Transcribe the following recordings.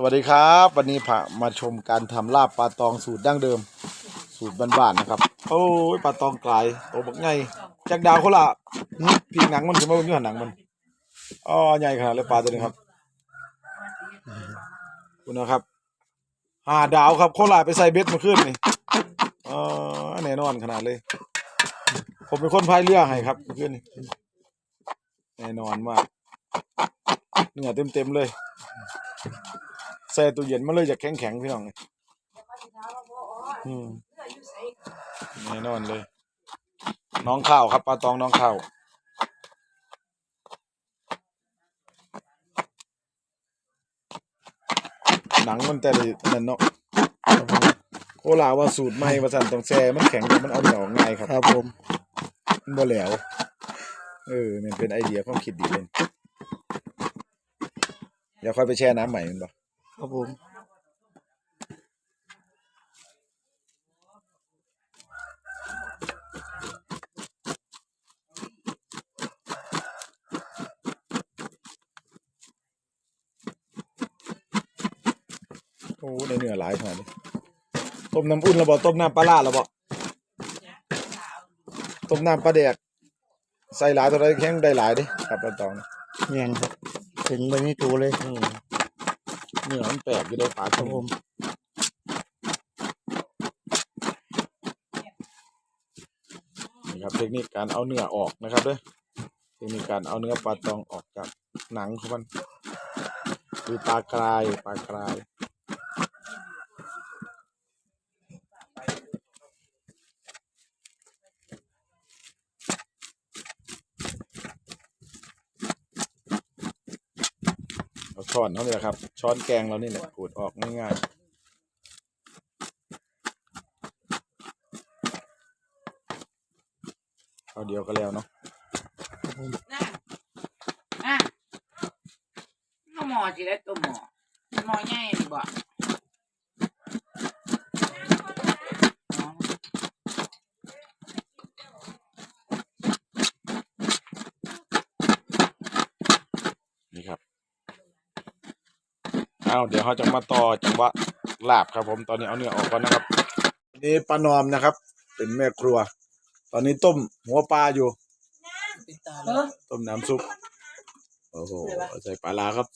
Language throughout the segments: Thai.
สวัสดีครับ วันนี้พามาชมการทำลาบปลาตองสูตรดั้งเดิม สูตรบ้านๆนะครับ โอ้ยปลาตองกลายโตบักไงจากดาวเขาละพีหนังมันขึ้นมาบนยอดหนังมันอ๋อใหญ่ขนาดเลยปลาตัวนี้ครับคุณนะครับหาดาวครับเขาลายไปใส่เบ็ดมาขึ้นนี่อ๋อแน่นอนขนาดเลย ผมเป็นคนพายเรือให้ครับเมื่อคืนนี่แน่นอนมากเนื้อเต็มๆเลย แช่ตู้เย็นมันเลยจะแข็งแข็งๆพี่น้องอืมแน่นอนเลย น้องข้าวครับปลาตองน้องข้าวหนังมันแต่ละนั่นเนาะโคลาว่าสูตรใหม่ประสันต้องแช่มันแข็งแต่มันเอาไม่ออกง่ายครับครับผมมันบ่แหล้วเออมันเป็นไอเดียความคิดดีเลยเดี๋ยวค่อยไปแช่น้ำใหม่มันบ่ ครับผมโอ้ในเนื้อหลายขนาดนี้ต้มน้ำอุ่นแล้วบ่ต้มน้ำปลาร้าแล้วบ่ต้มน้ำปลาแดกใส่หลายเท่าไรแข็งได้หลายเดิครับปลาตองแม่นครับถึงไปนี่ตัวเลยอืม เนื้อมันแปลกอยู่ได้ปลาคชรับผมนี่ครับเทคนิคการเอาเนื้อออกนะครับเด้อเทคนิคการเอาเนื้อปลาตองออกจากหนังของมัน คือปลากรายปลากราย ช้อนเท่านี้แหละครับ ช้อนแกงเรานี่แหละขูดออกง่ายๆเอาเดียวก็แล้วเนาะน่ะน่ะเอาหมอจีได้ตัวหมอหมอใหญ่นี่บ่อ๋อ นี่ครับ เอาเดี๋ยวเขาจะมาต่อจังหวะลาบครับ ผมตอนนี้เอาเนื้อออกก่อนนะครับนี่ปลานอมนะครับ เป็นแม่ครัว ตอนนี้ต้มหัวปลาอยู่เออต้มน้ำซุปโอ้โหใส่ปลาร้าครับ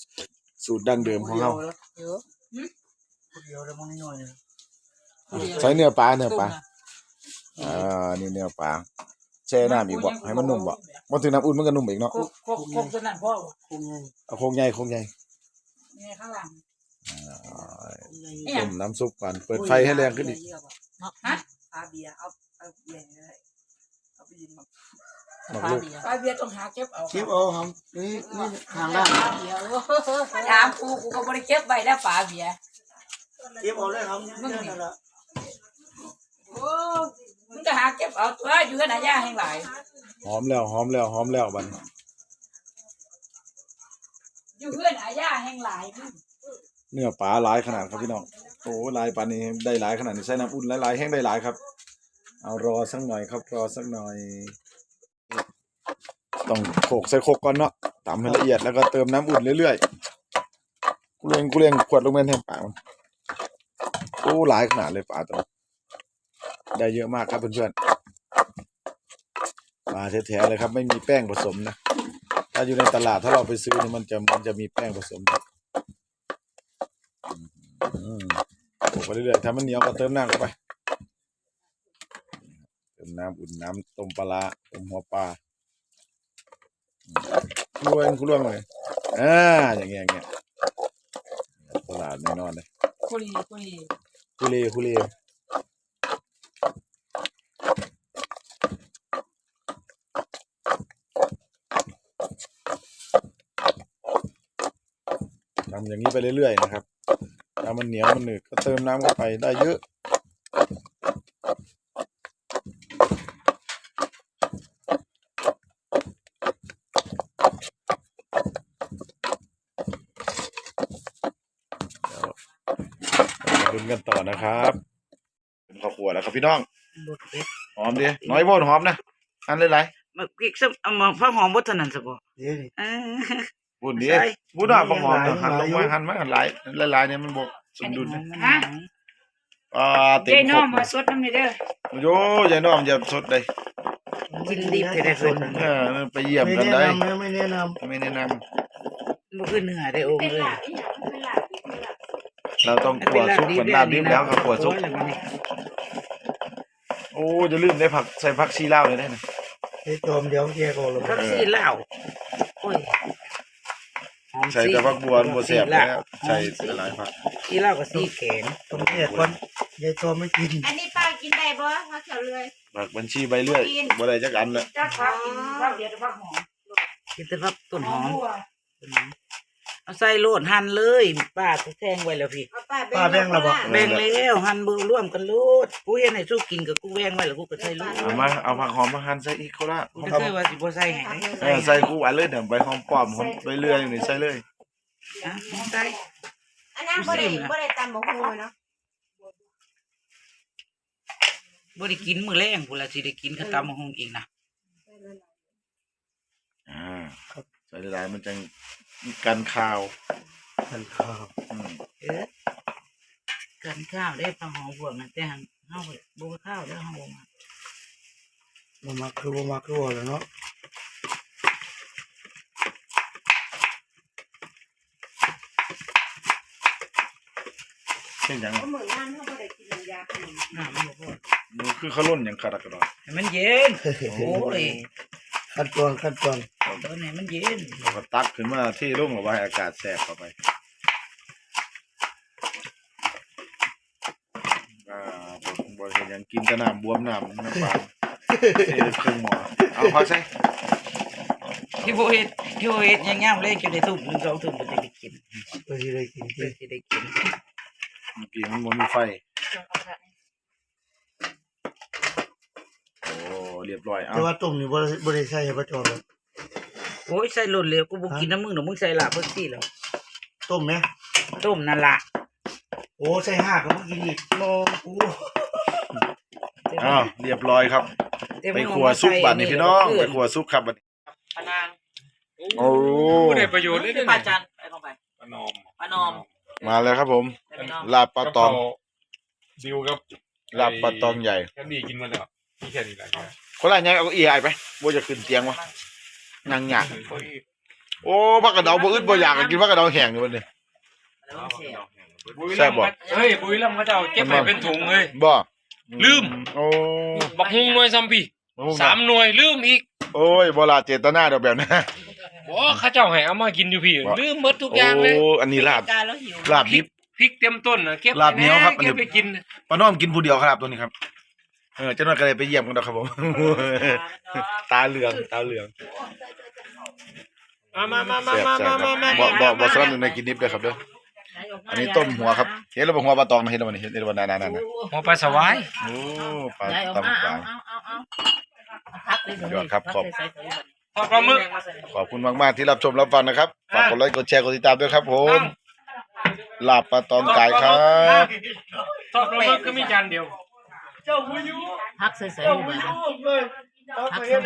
สูตรดั้งเดิมของเราเดี๋ยวเดี๋ยวแล้วมันน้อยๆใช้เนื้อปลาเนื้อปลาอ่านี่เนื้อปลาแช่น้ำอีกบ่ให้มันนุ่มบ่มาถึงน้ำอุ่นมันก็นุ่มอีกเนาะโคกโคกโคกตัวนั้นพ่อบ่คงไงเอาโคงใหญ่โคงใหญ่ นี่ข้างหลัง คงไง เนี่ย ต้มน้ำซุปก่อนเปิดไฟให้แรงขึ้นอีกฮะปลาเบียร์เอาเอาเบียร์เลยเอาไปยิงมาหมักลูกปลาเบียร์ต้องหาเก็บเอาคลิปเอาครับนี่นี่ทางด้านปลาเบียร์โอ้ถามกูกูก็บ่ได้เก็บไว้แล้วปลาเบียร์คลิปเอาเลยครับนี่นั่นแหละโอ้มึงก็หาเก็บเอาตัวอยู่กันหายาแห่งหลายหอมแล้วหอมแล้วหอมแล้วบัดนอยู่เพื่อนหายาแห่งหลายมึง เนื้อปลาหลายขนาดครับพี่น้องโอ้ลายปลานี้ได้หลายขนาดนี้ใส่น้ำอุ่นหลายๆแห้งได้หลายครับ เอารอสักหน่อยครับรอสักหน่อย ต้องโขกใส่โครกก่อนเนาะตำให้ละเอียดแล้วก็เติมน้ำอุ่นเรื่อยๆกูเลียงกูเลียงขวดลงไปแทนปลามันโอ้หลายขนาดเลยปลาตัวได้เยอะมากครับเพื่อนๆปลาแท้ๆเลยครับ ไม่มีแป้งผสมนะถ้าอยู่ในตลาดถ้าเราไปซื้อนี่มันจะมันจะมีแป้งผสมครับอืมโขล กไปเรื่อยๆถ้ามันเหนียวก็เติมน้ำเข้าไป เติมน้ำอุ่นน้ำต้มปลาร้าต้มหัวปลาคุรวยคุรวงเลยอ่าอย่างเงี้ยอย่างเงี้ยตลาดแน่นอนเลยคุรีคุรีคุเรคุเรทำอย่างนี้ไปเรื่อยๆนะครับ ถ้ามันเหนียวมันหนืดก็เติมน้ำเข้าไปได้เยอะลุ้นกันต่อนะครับเป็นข้าวขัวแล้วครับพี่น้องบดเป็ดหอมดิน้อยโพดหอมนะ อันเลยไรมันพริกซ้ำเอามาผักหอมบดเท่านั้นซะบ่เดี๋ยวนี่ เออ บุญนี้บุญอะบังหอมหันลงมาหันมาหันหลายหลายๆเนี่ยมันบ่ สมดุลฮะอ่าเต็มยายคน้รองบมาสดน้ำนี่เด้อโยยายน้องอย่าสดเลยกินดิบจะได้สดเออไปเยี่ยมไม่กันแนะได้ นำนะไม่แนะนไม่แนะนำบ่คือเนื้อได้โองเลยเราต้องขัวซุปเหมือนลาบดิบแล้วครับขัวซุปโอ้จะลืมได้ผักใส่ผักชีลาวเลยได้นะำไอ้โจมเดี๋ยวแกก็ลงผักชีลาวโอ้ย หอมใส่แต่ผักบัวบัวแสบลาแล้วใส่หลายผักชีลาวกับสีแขนตรงนี้ก่อนยายโจมไม่กินอันนี้ป้ากินได้บ่พักเฉลย ผักบัญชีใบเลื่อยบ่ได้จักอันละจักผักกินผักเดียวแต่ผักหอมกินแต่ผักต้นหอม เอาใส่โลดหั่นเลยป้าก็แทงไว้แล้วพี่เอาป้าป้าแบ่งระบอกแบ่งแล้วหั่นเบิ่งร่วมกันโลดกูเฮ็ดให้สู้กินกับกูแบ่งไว้แล้วกูก็ใส่โลดเอามาเอาผักหอมมาหั่นใส่อีกเขาละกูจะเคยว่าสิบ่ใส่ให้ได้เออใส่คู่อันเลยเดี๋ยวใบหอมป้อมหอมใบเลื่อยนี่ใส่เลยอะใส่อันนั้นบ่ได้บ่ได้ตำบ่ฮู้เนาะบ่ได้กินมื้อแรงพุ่นล่ะสิได้กินกับตำบักหุ่งอีกนะอ่าใส่หลายๆมันจัง กันข้าวกันข้าวอืมเออกันข้าวได้ผักหอมพวกนั้นแต่หังเฮาบ่ข้าวเด้อเฮาบ่มามามาคือว่ามาคือว่าแล้วเนาะเช่นหยังบ่มื้อนั้นเฮาบ่ได้กินน้ำยาขนมน้ำมันบ่พอมันคือเขาล่นอย่างกระดกกระดอกให้มันเย็น โอ้ยขั้นตอนขั้นตอน ตอนนี้มันเย็นเราก็ตักขึ้นมาที่ร่มเอาไว้อากาศแทรกเข้าไปอ่าบริเห็นหยังกินแต่น้ำบวมน้ำน้ำปลาเทเครื่องหมอเอาพักใส่ที่บ่เฮ็ดที่บ่เฮ็ดยังยามเลยจนได้ทุ่มหนึ่งสองทุ่มบ่ได้กินเพื่อที่ได้กินเพื่อสิได้กินเมื่อกี้มันบ่มีไฟ โอ้เรียบร้อยเอาแต่ว่าต้มนี่บ่ได้บ่ได้ใส่ให้ประจอมเลย โอ้ยใส่หล่นเลยกูบ่กินน้ำมึงดอกมึงใส่ลาบเพิ่นสิแล้วต้มไหมต้มนั่นล่ะโอ้ใส่ห้าก็มากินอีกโอ้โหอ้าวเรียบร้อยครับไปครัวซุปบัดนี่พี่น้องไปครัวซุปครับบัดนี้ปะนางโอ้ได้ประโยชน์เลยนี่เนี่ยปลาจันไปเข้าไปปลานอมปลานอม มาแล้วครับผมไปพี่น้องลาบปลาตองดิวครับลาบปลาตองใหญ่แค่นี้กินมาแล้วมีแค่นี้แหละครับคนละยังเอาเก้าอี้ไอ้ไปบ่จะขึ้นเตียงวะ นั่งยากโอ้พักกระเดาบ่อึดบ่อยากกินพักกระเดาแห้งอยู่บัดนี้แล้วมันเสียแซ่บบ่ เฮ้ยบุ้ยลำเขาจะเอาเก็บไปเป็นถุงเลย บ่ลืม โอ้บักฮุงหน่วยซัมพี่สามหน่วยลืมอีกโอ้ยบ่ละเจตนาดอกแบบนั้นบอกเขาเจ้าให้เอามากินอยู่พี่ลืมหมดทุกอย่างเลยโอ้อันนี้ลาบการแล้วหิวลาบดิบพริกเต็มต้นนะเก็บลาบเหนียวครับเก็บไปกินป้าน้อมกินผู้เดียวครับตัวนี้ครับเออเจ้าหน้าก็เลยไปเยี่ยมกันนะครับผมตาเหลืองตาเหลือง มามามามาแซ่บมาแซ่มาบมาครับมาบ่บ่บ่สลับในกินดิบเลยครับเด้ออันนี้ต้มหัวครับเห็นแล้วบ่หัวปลาตองนะเห็นแล้วบ่นี่เห็นแล้วบ่นั่นๆๆหัวปลาสวายๆโอ้ปลาได้ออกตำมาปเอาลาเอาเอาเอาพักเลยยอดครับขอบ พอปลาหมึก ขอบคุณมาก ๆ ที่รับชมรับฟังนะครับ ฝากกดไลค์กดแชร์กดติดตามด้วยครับผมลาบปลาตองไก่ครับ ทอดปลาหมึกก็มีจานเดียว พักใส่ๆอยู่บ้านพักใส่